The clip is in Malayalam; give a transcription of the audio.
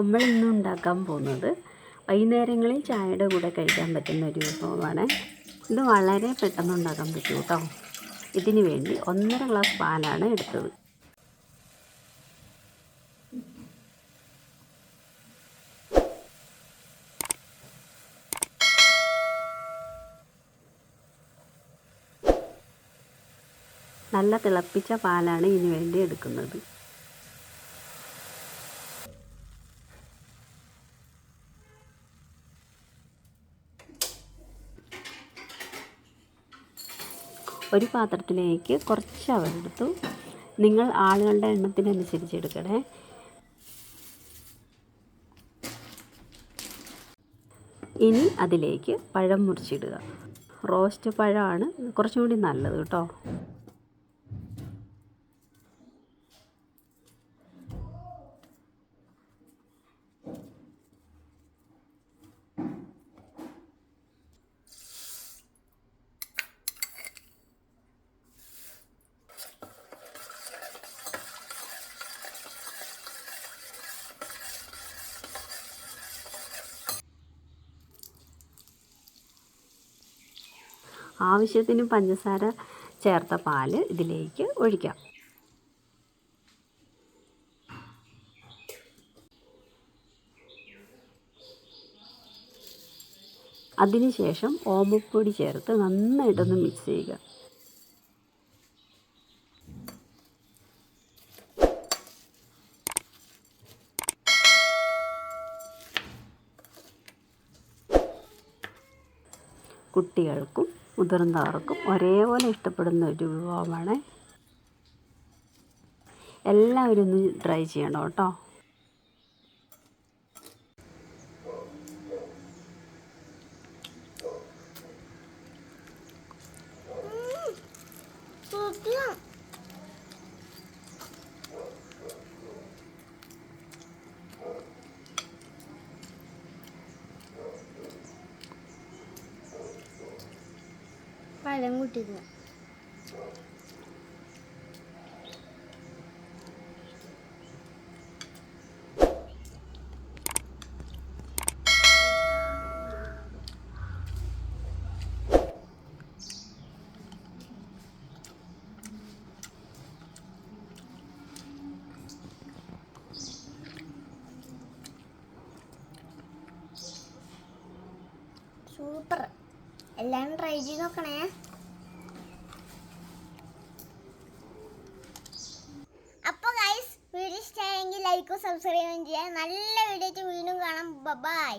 നമ്മൾ ഇന്ന് ഉണ്ടാക്കാൻ പോകുന്നത് വൈകുന്നേരങ്ങളിൽ ചായയുടെ കൂടെ കഴിക്കാൻ പറ്റുന്ന ഒരു വിഭവമാണ്. ഇത് വളരെ പെട്ടെന്ന് ഉണ്ടാക്കാൻ പറ്റും കേട്ടോ. ഇതിന് വേണ്ടി ഒന്നര ഗ്ലാസ് പാലാണ് എടുത്തത്. നല്ല തിളപ്പിച്ച പാലാണ് ഇതിനു വേണ്ടി എടുക്കുന്നത്. ഒരു പാത്രത്തിലേക്ക് കുറച്ച് അവരെടുത്തു നിങ്ങൾ ആളുകളുടെ എണ്ണത്തിനനുസരിച്ച് എടുക്കണേ. ഇനി അതിലേക്ക് പഴം മുറിച്ചിടുക. റോസ്റ്റ് പഴമാണ് കുറച്ചും കൂടി നല്ലത് കേട്ടോ. ആവശ്യത്തിന് പഞ്ചസാര ചേർത്ത പാൽ ഇതിലേക്ക് ഒഴിക്കാം. അതിനുശേഷം ഓമപ്പൊടി ചേർത്ത് നന്നായിട്ടൊന്ന് മിക്സ് ചെയ്യുക. കുട്ടികൾക്കും മുതിർന്നവർക്കും ഒരേപോലെ ഇഷ്ടപ്പെടുന്ന ഒരു വിഭവമാണ്. എല്ലാവരും ഒന്ന് ട്രൈ ചെയ്യണം കേട്ടോ. പഴം കൂട്ടിയിരുന്നു സൂപ്പർ. എല്ലാവരും ട്രൈ ചെയ്ത് നോക്കണേ. ലൈക്കും സബ്സ്ക്രൈബും ചെയ്യാം. നല്ല വീഡിയോ വീണ്ടും കാണാം. ബൈ